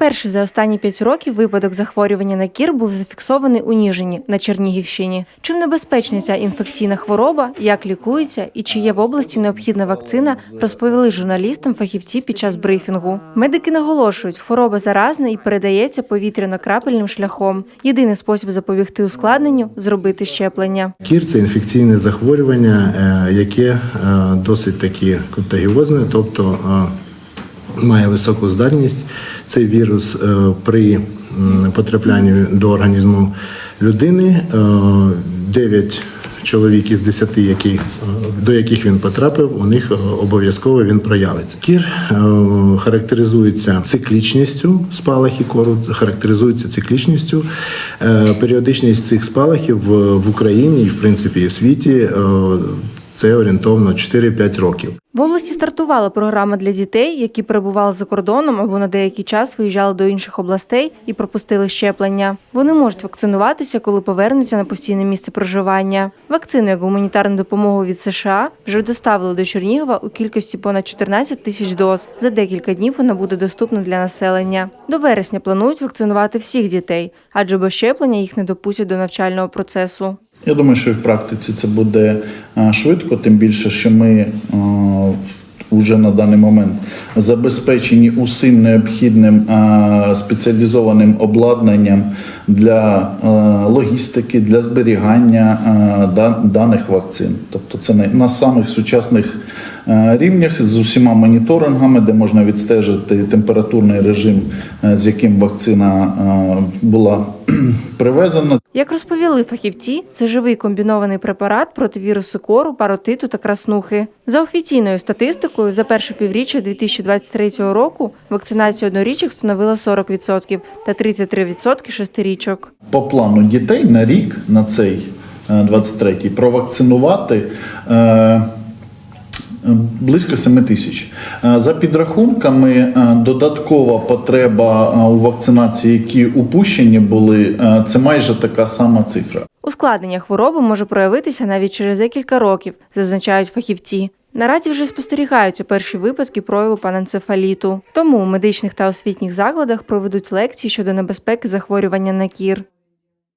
Перший за останні п'ять років випадок захворювання на кір був зафіксований у Ніжині на Чернігівщині. Чим небезпечна ця інфекційна хвороба, як лікується і чи є в області необхідна вакцина, розповіли журналістам фахівці під час брифінгу. Медики наголошують, хвороба заразна і передається повітряно-крапельним шляхом. Єдиний спосіб запобігти ускладненню зробити щеплення. Кір це інфекційне захворювання, е, яке е, досить таки контагіозне, тобто е, має високу здатність цей вірус е, при потраплянні до організму людини. 9 чоловік із 10, які, е, до яких він потрапив, у них е, обов'язково він проявиться. Кір е, характеризується циклічністю спалахи кору, характеризується циклічністю. Е, Періодичність цих спалахів в, Україні і в принципі і в світі е, це орієнтовно 4-5 років. В області стартувала програма для дітей, які перебували за кордоном або на деякий час виїжджали до інших областей і пропустили щеплення. Вони можуть вакцинуватися, коли повернуться на постійне місце проживання. Вакцину як гуманітарну допомогу від США вже доставили до Чернігова у кількості понад 14 тисяч доз. За декілька днів вона буде доступна для населення. До вересня планують вакцинувати всіх дітей, адже без щеплення їх не допустять до навчального процесу. Я думаю, що і в практиці це буде швидко, тим більше, що ми вже на даний момент забезпечені усім необхідним спеціалізованим обладнанням для логістики, для зберігання даних вакцин. Тобто це на- самих сучасних рівнях з усіма моніторингами, де можна відстежити температурний режим, з яким вакцина була привезена. Як розповіли фахівці, це живий комбінований препарат проти вірусу кору, паротиту та краснухи. За офіційною статистикою, за перше півріччя 2023 року вакцинація однорічок становила 40% та 33% шестирічок. по плану дітей на рік на цей е, 23-й провакцинувати. Близько 7 тисяч. Е, За підрахунками, е, додаткова потреба е, у вакцинації, які упущені були, це майже така сама цифра. Ускладнення хвороби може проявитися навіть через декілька років, зазначають фахівці. Наразі вже спостерігаються перші випадки прояву паненцефаліту. Тому у медичних та освітніх закладах проведуть лекції щодо небезпеки захворювання на кір.